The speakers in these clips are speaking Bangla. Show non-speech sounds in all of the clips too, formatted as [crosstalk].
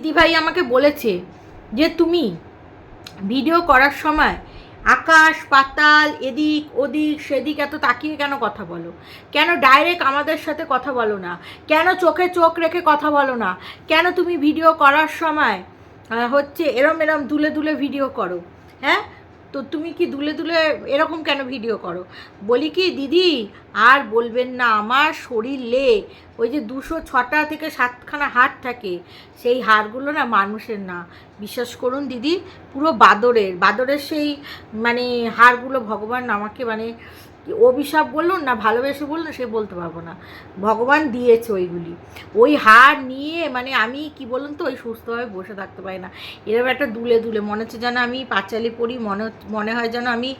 দিদিভাই আমাকে বলেছে যে তুমি ভিডিও করার সময় আকাশ, পাতাল, এদিক, ওদিক, সেদিক এত তাকিয়ে কেন কথা বলো? কেন ডাইরেক্ট আমাদের সাথে কথা বলো না? কেন চোখে চোখ রেখে কথা বলো না? কেন তুমি ভিডিও করার সময় হচ্ছে এরম এরম দুলে দুলে ভিডিও করো? হ্যাঁ? তো তুমি কি দুলে দুলে এরকম কেন ভিডিও করো? বলি কি, দিদি, আর বলবেন না, আমার শরীর লে। ওই যে দুশো ছটা থেকে সাতখানা হাড় থাকে, সেই হাড়গুলো না মানুষের না। বিশ্বাস করুন দিদি, পুরো বাদরের। বাদরের সেই মানে হাড়গুলো ভগবান আমাকে মানে অভিশাপ বলুন না ভালোবেসে বলুন সে বলতে পারব না। ভগবান দিয়েছে ওইগুলি। ওই হার নিয়ে মানে আমি কি বলুন তো, ওই সুস্থভাবে বসে থাকতে পারি না। এরকম একটা দুলে দুলে মনে হচ্ছে যেন আমি পাঁচালি পড়ি, মনে মনে হয় যেন আমি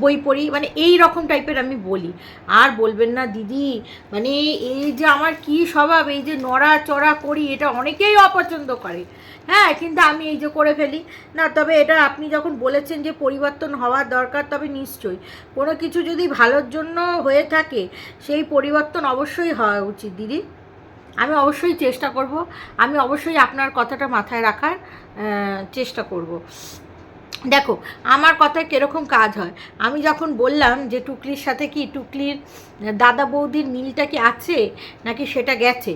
বই পড়ি মানে এই রকম টাইপের আমি বলি। আর বলবেন না, দিদি মানে এই যে আমার কি স্বভাব, এই যে নড়া চড়া করি, এটা অনেকেই অপছন্দ করে। হ্যাঁ কিন্তু আমি এই যে করে ফেলি। না, তবে এটা আপনি যখন বলেছেন যে পরিবর্তন হওয়ার দরকার, তবে নিশ্চয়ই। কোনো কিছু যদি ভালোর জন্য হয়ে থাকে, সেই পরিবর্তন অবশ্যই হওয়া উচিত, দিদি। আমি অবশ্যই চেষ্টা করব, আমি অবশ্যই আপনার কথাটা মাথায় রাখার চেষ্টা করব। দেখো, আমার কথায় কীরকম কাজ হয়। আমি যখন বললাম যে টুকলির সাথে কি টুকলির দাদা বৌদির মিলটা কি আছে, নাকি সেটা গেছে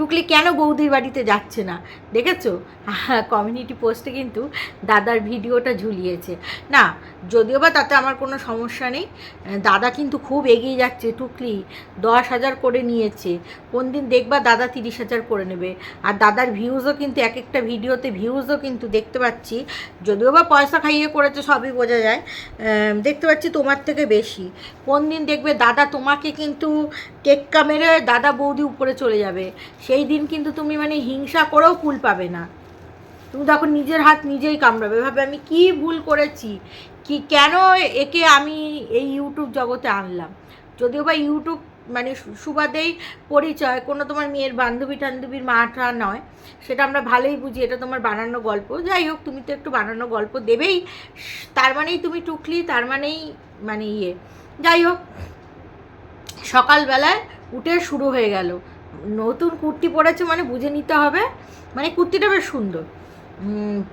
টুকলি কেন বৌদির বাড়িতে যাচ্ছে না? দেখেছ? কমিউনিটি পোস্টে কিন্তু দাদার ভিডিওটা ঝুলিয়েছে। না, যদিও বা তাতে আমার কোনো সমস্যা নেই। দাদা কিন্তু খুব এগিয়ে যাচ্ছে, টুকলি দশ হাজার করে নিয়েছে। কোন দিন দেখবা দাদা তিরিশ হাজার করে নেবে। আর দাদার ভিউজও কিন্তু এক একটা ভিডিওতে ভিউজও কিন্তু দেখতে পাচ্ছি। যদিও বা পয়সা খাইয়ে করেছে, সবই বোঝা যায়। দেখতে পাচ্ছি তোমার থেকে বেশি। কোন দিন দেখবে দাদা তোমাকে কিন্তু টেক্কা মেরে দাদা বৌদি উপরে চলে যাবে। সেই দিন কিন্তু তুমি মানে হিংসা করেও কুল পাবে না। তুমি তখন নিজের হাত নিজেই কামড়াবে। ভাবে আমি কি ভুল করেছি? কি কেন একে আমি এই ইউটিউব জগতে আনলাম? যদিও বা ইউটিউব মানে সুবাদেই পরিচয়, কোনো তোমার মেয়ের বান্ধবী টান্ধবীর মাটা নয়। সেটা আমরা ভালোই বুঝি, এটা তোমার বানানো গল্প। যাই হোক, তুমি তো একটু বানানো গল্প দেবেই। তার মানেই তুমি টুকলি, তার মানেই মানে ইয়ে। যাই হোক, সকালবেলায় উঠে শুরু হয়ে গেল। নতুন কুর্তি পরেছে মানে বুঝে নিতে হবে। মানে কুর্তিটা বেশ সুন্দর।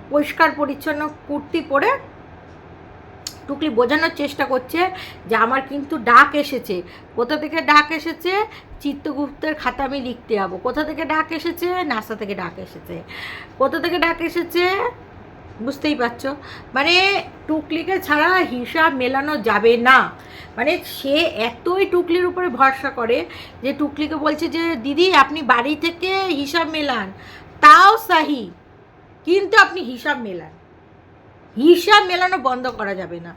পরিষ্কার, পরিচ্ছন্ন কুর্তি পরে টুকলি বোঝানোর চেষ্টা করছে যে আমার কিন্তু ডাক এসেছে। কোথা থেকে ডাক এসেছে? চিত্তগুপ্তের খাতা আমি লিখতে যাব। কোথা থেকে ডাক এসেছে? নাসা থেকে ডাক এসেছে। কোথা থেকে ডাক এসেছে? বুঝতেই পারছ? মানে টুকলিকে ছাড়া হিসাব মেলানো যাবে না। মানে সে এতই টুকলির উপরে ভরসা করে যে টুকলিকে বলছে যে, দিদি, আপনি বাড়ি থেকে হিসাব মেলান। তাও সাহি, কিন্তু আপনি হিসাব মেলান। হিসাব মেলানো বন্ধ করা যাবে না।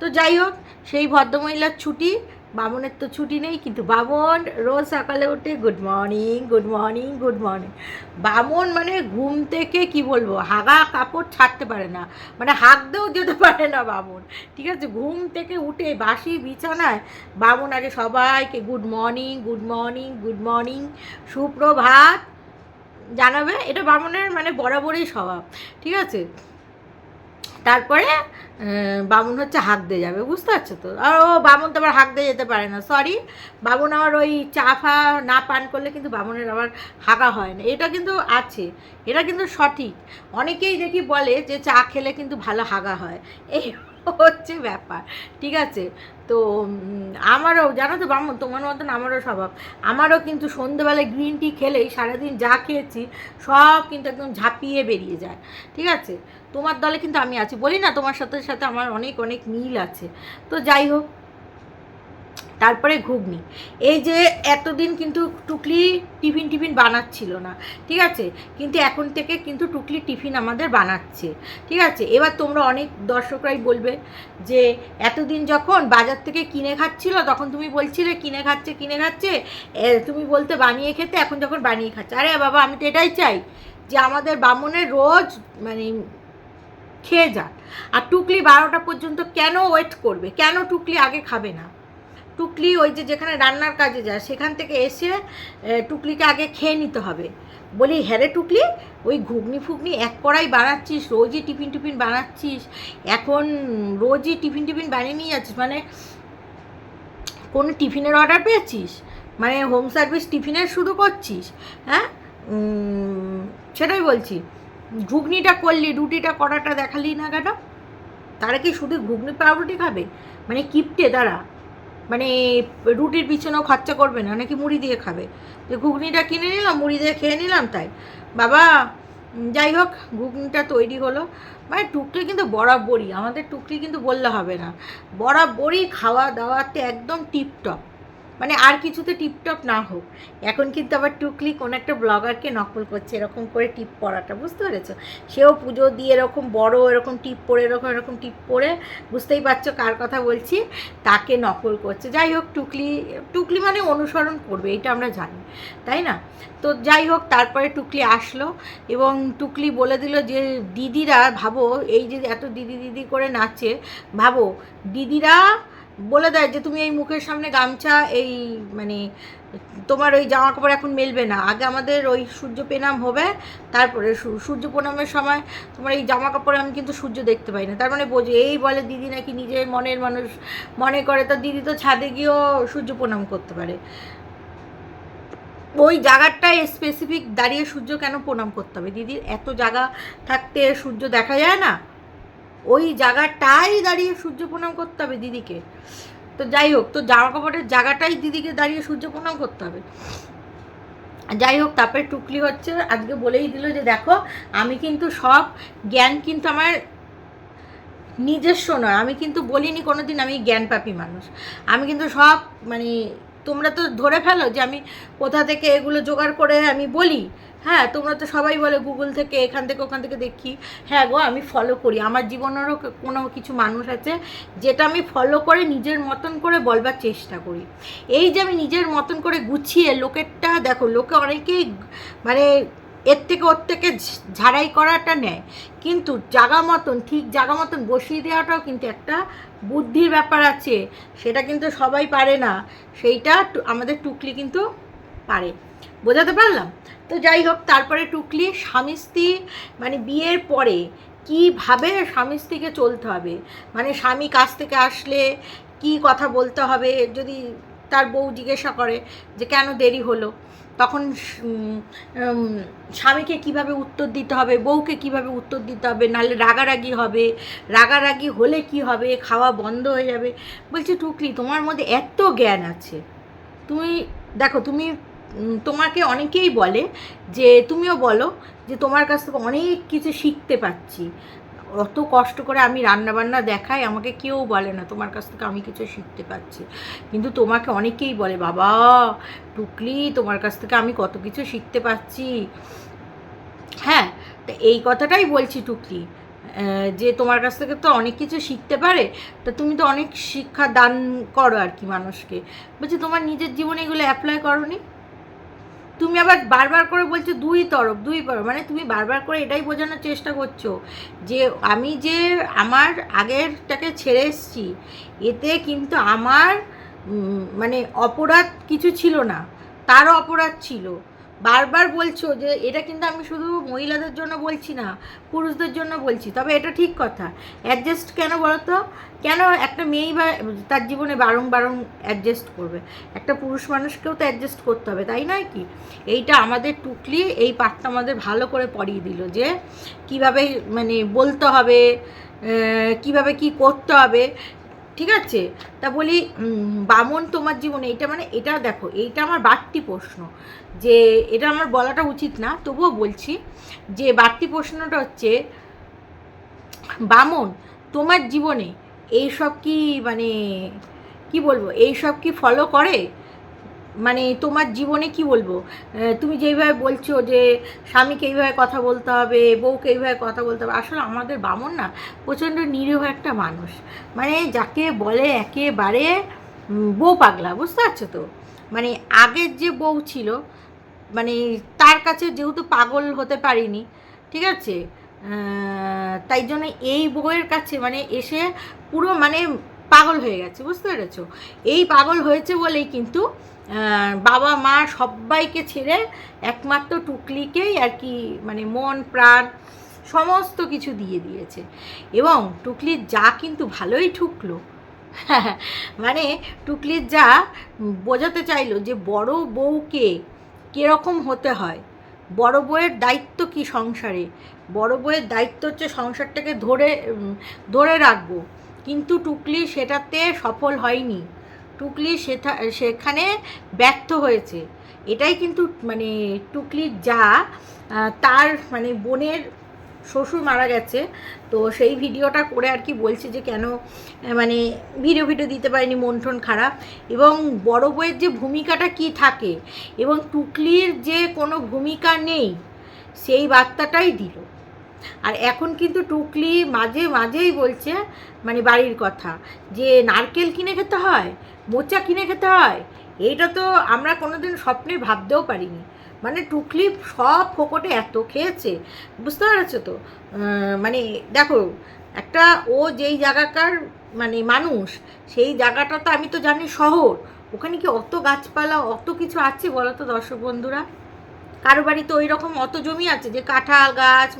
তো যাই হোক, সেই ভদ্রমহিলার ছুটি বামনের তো ছুটি নেই, কিন্তু বামন রোজ সকালে উঠে good morning good morning good morning বামন মানে ঘুম থেকে কি বলব, হাগা কাপড় ছাড়তে পারে না মানে হাঁকতেও যেতে পারে না বামন। ঠিক আছে, ঘুম থেকে উঠে বাসি বিছানায় বামন আগে সবাইকে good morning good morning good morning সুপ্রভাত, জানাবে। এটা বামনের মানে বরাবরই স্বভাব। ঠিক আছে? তারপরে বামুন হচ্ছে হাঁক দিয়ে যাবে, বুঝতে পারছ তো? আর ও বামুন তো আবার হাক দিয়ে যেতে পারে না সরি বামুন আবার ওই চা ফা না পান করলে কিন্তু বামুনের আবার হাঁকা হয় না। এটা কিন্তু আছে, এটা কিন্তু সঠিক। অনেকেই দেখি বলে যে চা খেলে কিন্তু ভালো হাগা হয়। এই হচ্ছে ব্যাপার, ঠিক আছে? তো আমারও, জানো তো ব্রাহ্মণ তোমার মতন আমারও স্বভাব। আমারও কিন্তু সন্ধেবেলায় গ্রিন টি খেলেই সারাদিন যা খেয়েছি, সব কিন্তু একদম ঝাঁপিয়ে বেরিয়ে যায়, ঠিক আছে? তোমার দলে কিন্তু আমি আছি। বলি না তোমার সাথে সাথে আমার অনেক অনেক মিল আছে। তো যাই হোক তারপরে ঘুগনি। এই যে এতদিন কিন্তু টুকলি টিফিন টিফিন বানাচ্ছিল না, ঠিক আছে? কিন্তু এখন থেকে কিন্তু টুকলি টিফিন আমাদের বানাচ্ছে, ঠিক আছে? এবার তোমরা অনেক দর্শকরাই বলবে যে এতদিন যখন বাজার থেকে কিনে খাচ্ছিল, তখন তুমি বলছিলে কিনে খাচ্ছে কিনে খাচ্ছে তুমি বলতে বানিয়ে খেতে, এখন যখন বানিয়ে খাচ্ছে। আরে বাবা, আমি তো এটাই চাই যে আমাদের বামনের রোজ মানে খেয়ে যাক। আর টুকলি বারোটা পর্যন্ত কেন ওয়েট করবে? কেন টুকলি আগে খাবে না? টুকলি ওই যে যেখানে রান্নার কাজে যায়, সেখান থেকে এসে টুকলিকে আগে খেয়ে নিতে হবে। বলি হ্যারে টুকলি, ওই ঘুগনি ফুগনি এক কড়াই বানাচ্ছিস, রোজই টিফিন টিফিন বানাচ্ছিস, এখন রোজই টিফিন টিফিন বানিয়ে নিয়ে যাচ্ছিস মানে কোনো টিফিনের অর্ডার পেয়েছিস? মানে হোম সার্ভিস টিফিনের শুরু করছিস হ্যাঁ? সেটাই বলছি। ঘুগনিটা করলি, রুটিটা করাটা দেখালি না কেন? তারা কি শুধু ঘুগনি পাউরুটি খাবে? মানে কিপটে তারা। মানে রুটির পিছনেও খরচা করবে না, নাকি মুড়ি দিয়ে খাবে। যে ঘুগনিটা কিনে নিলাম, মুড়ি দিয়ে খেয়ে নিলাম তাই। বাবা যাই হোক, ঘুগনিটা তৈরি হলো। মানে টুকরি কিন্তু বরাবরই আমাদের টুকরি কিন্তু বললে হবে না। বরাবরই খাওয়া দাওয়াতে একদম টিপটপ। মানে আর কিছুতে টিপটপ না হোক, এখন কিন্তু আবার টুকলি কোন একটা ব্লগারকে নকল করছে, এরকম করে টিপ পরাটা বুঝতে পেরেছ? সেও পুজো দিয়ে এরকম বড়, এরকম টিপ পরে এরকম এরকম টিপ পরে বুঝতেই পারছ কার কথা বলছি, তাকে নকল করছে। যাই হোক টুকলি টুকলি মানে অনুসরণ করবে, এটা আমরা জানি, তাই না? তো যাই হোক, তারপরে টুকলি আসলো এবং টুকলি বলে দিল যে, দিদিরা, ভাবো, এই যে এত দিদি দিদি করে নাচে, ভাবো, দিদিরা বলে দেয় যে তুমি এই মুখের সামনে গামছা, এই মানে তোমার ওই জামা কাপড় এখন মেলবে না। আগে আমাদের ওই সূর্য প্রণাম হবে, তারপরে সূর্য প্রণামের সময় তোমার এই জামা কাপড়ে আমি কিন্তু সূর্য দেখতে পাই না। তার মানে বোঝে, এই বলে দিদি নাকি নিজের মনের মানুষ মনে করে তার দিদি তো ছাদে গিয়েও সূর্য প্রণাম করতে পারে। ওই জায়গাটায় স্পেসিফিক দাঁড়িয়ে সূর্য কেন প্রণাম করতে হবে? দিদির এত জায়গা থাকতে সূর্য দেখা যায় না? ওই জায়গাটাই দাঁড়িয়ে সূর্য প্রণাম করতে হবে দিদিকে। তো যাই হোক, তো জামা কাপড়ের জায়গাটাই দিদিকে দাঁড়িয়ে সূর্য প্রণাম করতে হবে। যাই হোক, তারপরে টুকলি হচ্ছে, আজকে বলেই দিল যে দেখো, আমি কিন্তু সব জ্ঞান কিন্তু আমার নিজস্ব নয়। আমি কিন্তু বলিনি কোনো দিন আমি জ্ঞান পাপি মানুষ। আমি কিন্তু সব মানে তোমরা তো ধরে ফেলো যে আমি কোথা থেকে এগুলো জোগাড় করে আমি বলি। হ্যাঁ তোমরা তো সবাই বলে গুগল থেকে, এখান থেকে, ওখান থেকে দেখি। হ্যাঁ গো, আমি ফলো করি। আমার জীবনেরও কোনো কিছু মানুষ আছে, যেটা আমি ফলো করে নিজের মতন করে বলবার চেষ্টা করি। এই যে আমি নিজের মতন করে গুছিয়ে লোকেরটা, দেখো, লোকে অনেকেই মানে এর থেকে ওর থেকে ঝাড়াই করাটা নেয়। কিন্তু জাগা মতন, ঠিক জাগা মতন বসিয়ে দেওয়াটাও কিন্তু একটা বুদ্ধির ব্যাপার আছে। সেটা কিন্তু সবাই পারে না। সেইটা আমাদের টুকলি কিন্তু পারে। বোঝাতে পারলাম? তো যাই হোক, তারপরে টুকলি স্বামী স্ত্রী মানে বিয়ের পরে কীভাবে স্বামী স্ত্রীকে চলতে হবে? মানে স্বামী কাছ থেকে আসলে কি কথা বলতে হবে? যদি তার বউ জিজ্ঞাসা করে যে কেন দেরি হলো? তখন স্বামীকে কীভাবে উত্তর দিতে হবে? বউকে কীভাবে উত্তর দিতে হবে? নাহলে রাগারাগি হবে। রাগারাগি হলে কি হবে? খাওয়া বন্ধ হয়ে যাবে। বলছি, টুকলি, তোমার মধ্যে এত জ্ঞান আছে। তুমি, দেখো, তুমি তোমাকে অনেকেই বলে যে, তুমিও বলো যে, তোমার কাছ থেকে অনেক কিছু শিখতে পাচ্ছি। অত কষ্ট করে আমি রান্নাবান্না দেখাই, আমাকে কেউ বলে না, তোমার কাছ থেকে আমি কিছু শিখতে পাচ্ছি। কিন্তু তোমাকে অনেকেই বলে, বাবা, টুকলি তোমার কাছ থেকে আমি কত কিছু শিখতে পাচ্ছি। হ্যাঁ তো এই কথাটাই বলছি টুকলি। যে, তোমার কাছ থেকে তো অনেক কিছু শিখতে পারে, তা তুমি তো অনেক শিক্ষা দান করো আর কি মানুষকে। বলছি, তোমার নিজের জীবনে এগুলো অ্যাপ্লাই করনি? তুমি আবার বারবার করে বলছো দুই তরফ দুই তরফ মানে তুমি বারবার করে এটাই বোঝানোর চেষ্টা করছ যে আমি যে আমার আগেরটাকে ছেড়ে এসেছি, এতে কিন্তু আমার মানে অপরাধ কিছু ছিল না, তারও অপরাধ ছিল। বারবার বলছো যে এটা কিন্তু আমি শুধু মহিলাদের জন্য বলছি না, পুরুষদের জন্য বলছি, তবে এটা ঠিক কথা। অ্যাডজাস্ট কেন বলো তো কেন একটা মেয়েই বা, তার জীবনে বারং বারং অ্যাডজাস্ট করবে? একটা পুরুষ মানুষকেও তো অ্যাডজাস্ট করতে হবে, তাই নয় কি? এইটা আমাদের টুকলি এই পাঠটা আমাদের ভালো করে পড়িয়ে দিল যে, কীভাবে মানে বলতে হবে কীভাবে কি করতে হবে, ঠিক আছে? তা বলি বামন তোমার জীবনে এটা মানে এটা দেখো, এইটা আমার বাড়তি প্রশ্ন। যে, এটা আমার বলাটা উচিত না, তবুও বলছি যে, বাড়তি প্রশ্নটা হচ্ছে, বামন তোমার জীবনে এইসব কি মানে কি বলব, এইসব কি ফলো করে? মানে তোমার জীবনে কি বলব? তুমি যেইভাবে বলছো যে স্বামীকে এইভাবে কথা বলতে হবে, বউকে এইভাবে কথা বলতে হবে, আসলে আমাদের বামন না প্রচণ্ড নিরীহ একটা মানুষ। মানে যাকে বলে একেবারে বউ পাগলা, বুঝতে পারছ তো? মানে আগের যে বউ ছিল মানে তার কাছে যেহেতু পাগল হতে পারিনি, ঠিক আছে? তাই জন্য এই বউয়ের কাছে মানে এসে পুরো মানে পাগল হয়ে গেছে, বুঝতে পেরেছ? এই পাগল হয়েছে বলেই কিন্তু বাবা মা সবাইকে ছেড়ে একমাত্র টুকলিকেই আর কি মানে মন, প্রাণ সমস্ত কিছু দিয়ে দিয়েছে। এবং টুকলির যা কিন্তু ভালোই ঠুকলো। [laughs] মানে টুকলির যা বোঝাতে চাইলো যে বড় বউকে কীরকম হতে হয় বড় বউয়ের দায়িত্ব কি সংসারে? বড় বউয়ের দায়িত্ব হচ্ছে সংসারটাকে ধরে ধরে রাখব। কিন্তু টুকলি সেটাতে সফল হয়নি। টুকলি সেটা সেখানে ব্যর্থ হয়েছে। এটাই কিন্তু মানে টুকলির যা তার মানে বোনের শ্বশুর মারা গেছে, তো সেই ভিডিওটা করে আর কি বলছে যে কেন মানে ভিডিও ভিডিও দিতে পারিনি, মন টন খারাপ। এবং বড় বউয়ের যে ভূমিকাটা কি থাকে, এবং টুকলির যে কোনো ভূমিকা নেই, সেই বার্তাটাই দিল। আর এখন কিন্তু টুকলি মাঝে মাঝেই বলছে মানে বাড়ির কথা, যে নারকেল কিনে খেতে হয়, মোচা কিনে খেতে হয়, এইটা তো আমরা কোনোদিন স্বপ্নে ভাবতেও পারিনি। মানে টুকলি সব ফোকটে এত খেয়েছে, বুঝতে পারছ তো? মানে দেখো, একটা ও যেই জায়গাকার মানে মানুষ, সেই জায়গাটা তো আমি তো জানি শহর, ওখানে কি অত গাছপালা, অত কিছু আছে বলো তো দর্শক বন্ধুরা? কারও বাড়িতে ওই রকম অত জমি আছে যে কাঁঠাল গাছ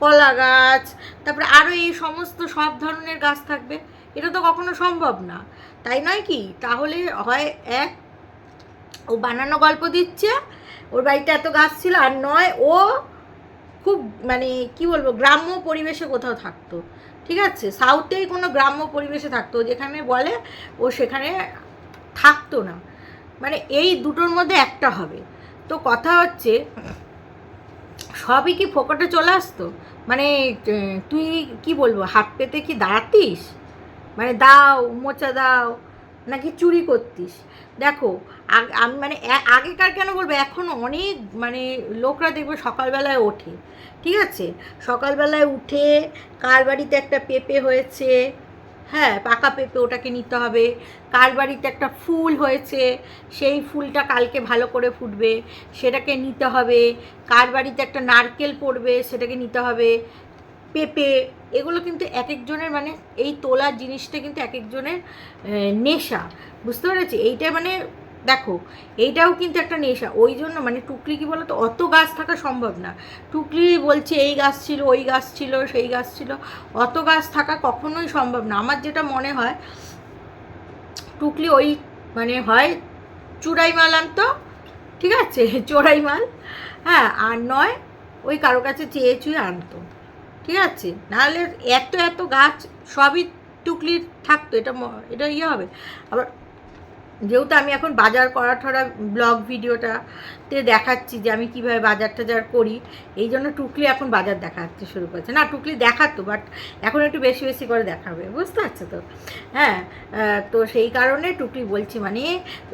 কলা গাছ, তারপরে আরও এই সমস্ত সব ধরনের গাছ থাকবে, এটা তো কখনো সম্ভব না। তাই নয় কি? তাহলে হয় এক, ও বানানো গল্প দিচ্ছে ওর বাড়িতে এত গাছ ছিল আর নয়, ও খুব মানে কি বলব, গ্রাম্য পরিবেশে কোথাও থাকতো, ঠিক আছে? সাউথেই কোনো গ্রাম্য পরিবেশে থাকতো, যেখানে বলে ও সেখানে থাকতো না। মানে এই দুটোর মধ্যে একটা হবে। তো কথা হচ্ছে, সবই কি ফোকটে চলে আসতো? মানে তুই কি বলব, হাত পেতে কি দাঁড়াতিস? মানে দাও, মোচা দাও নাকি চুরি করতিস? দেখো আমি মানে আগেকার কেন বলব? এখনও অনেক মানে লোকরা দেখবে সকালবেলায় ওঠে। ঠিক আছে? সকালবেলায় উঠে কার বাড়িতে একটা পেঁপে হয়েছে হ্যাঁ পাকা পেঁপে ওটাকে নিতে হবে। কার বাড়িতে একটা ফুল হয়েছে, সেই ফুলটা কালকে ভালো করে ফুটবে, সেটাকে নিতে হবে। কার বাড়িতে একটা নারকেল পড়বে, সেটাকে নিতে হবে। পেঁপে, এগুলো কিন্তু এক একজনের মানে এই তোলার জিনিসটা কিন্তু এক একজনের নেশা। বুঝতে পেরেছি? এইটা মানে দেখো, এইটাও কিন্তু একটা নেশা। ওই জন্য মানে টুকলি কি বলতো? অত গাছ থাকা সম্ভব না। টুকলি বলছে এই গাছ ছিল, ওই গাছ ছিল, সেই গাছ ছিল। অত গাছ থাকা কখনোই সম্ভব না। আমার যেটা মনে হয়, টুকলি ওই মানে হয় চূড়াই মাল আনতো, ঠিক আছে? [laughs] চোরাই মাল হ্যাঁ আর নয়, ওই কারও কাছে চেয়ে চুয়ে আনতো। ঠিক আছে? নাহলে এত এত গাছ সবই টুকলির থাকতো, এটা এটা ইয়ে হবে। আবার যেহেতু আমি এখন বাজার করা ঠরা ব্লগ ভিডিওটাতে দেখাচ্ছি যে আমি কীভাবে বাজার টাজার করি, এই জন্য টুকলি এখন বাজার দেখাতে শুরু করেছে। না, টুকলি দেখাতো বাট এখন একটু বেশি বেশি করে দেখাবে, বুঝতে পারছ তো? হ্যাঁ তো সেই কারণে টুকলি বলছি মানে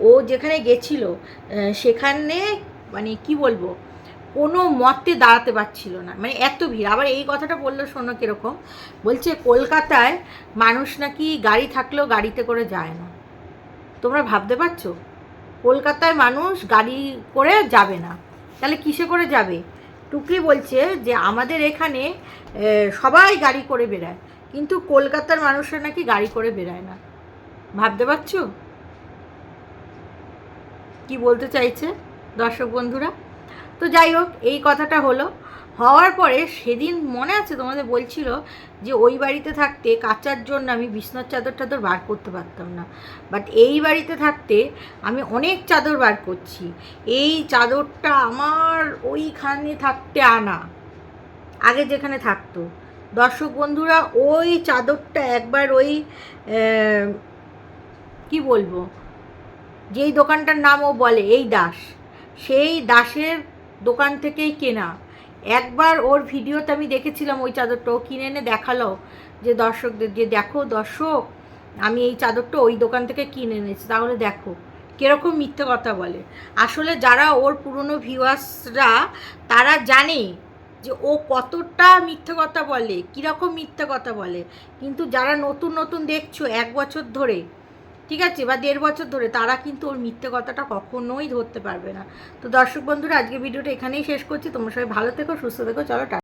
ও যেখানে গেছিল সেখানে মানে কি বলব? কোনো মতে দাঁড়াতে পারছিল না। মানে এত ভিড়। আবার এই কথাটা বলল শোনো কীরকম। বলছে, কলকাতায় মানুষ নাকি গাড়ি থাকলেও গাড়িতে করে যায় না। তোমরা ভাবতে পারছ? কলকাতায় মানুষ গাড়ি করে যাবে না। তাহলে কিসে করে যাবে? টুকলি বলছে যে, আমাদের এখানে সবাই গাড়ি করে বেড়ায়, কিন্তু কলকাতার মানুষরা নাকি গাড়ি করে বেড়ায় না। ভাবতে পারছ? কি বলতে চাইছে দর্শক বন্ধুরা? তো যাই হোক, এই কথাটা হলো। হওয়ার পরে সেদিন মনে আছে তোমাদের বলছিল যে ওই বাড়িতে থাকতে কাচার জন্য আমি বিছনার চাদর টাদর বার করতে পারতাম না। বাট এই বাড়িতে থাকতে আমি অনেক চাদর বার করছি। এই চাদরটা আমার ওইখানে থাকতে আনা। আগে যেখানে থাকতো। দর্শক বন্ধুরা, ওই চাদরটা একবার ওই কি বলব? যেই দোকানটার নাম ও বলে, এই দাস। সেই দাসের দোকান থেকেই কেনা। একবার ওর ভিডিওতে আমি দেখেছিলাম ওই চাদরটা, ও কিনে এনে দেখাল যে দর্শকদের, যে দেখো দর্শক, আমি এই চাদরটা ওই দোকান থেকে কিনে এনেছি, তাহলে দেখো কীরকম মিথ্যে কথা বলে। আসলে যারা ওর পুরনো ভিউয়ার্সরা, তারা জানে যে ও কতটা মিথ্যে কথা বলে, কীরকম মিথ্যে কথা বলে। কিন্তু যারা নতুন নতুন দেখছ, এক বছর ধরে ঠিক আছে বা দেড় বছর ধরে তারা কিন্তু ওর মিথ্যে কথাটা কখনোই ধরতে পারবে না। তো দর্শক বন্ধুরা আজকে ভিডিওটা এখানেই শেষ করছি। তোমরা সবাই ভালো থেকো, সুস্থ থেকো, চলো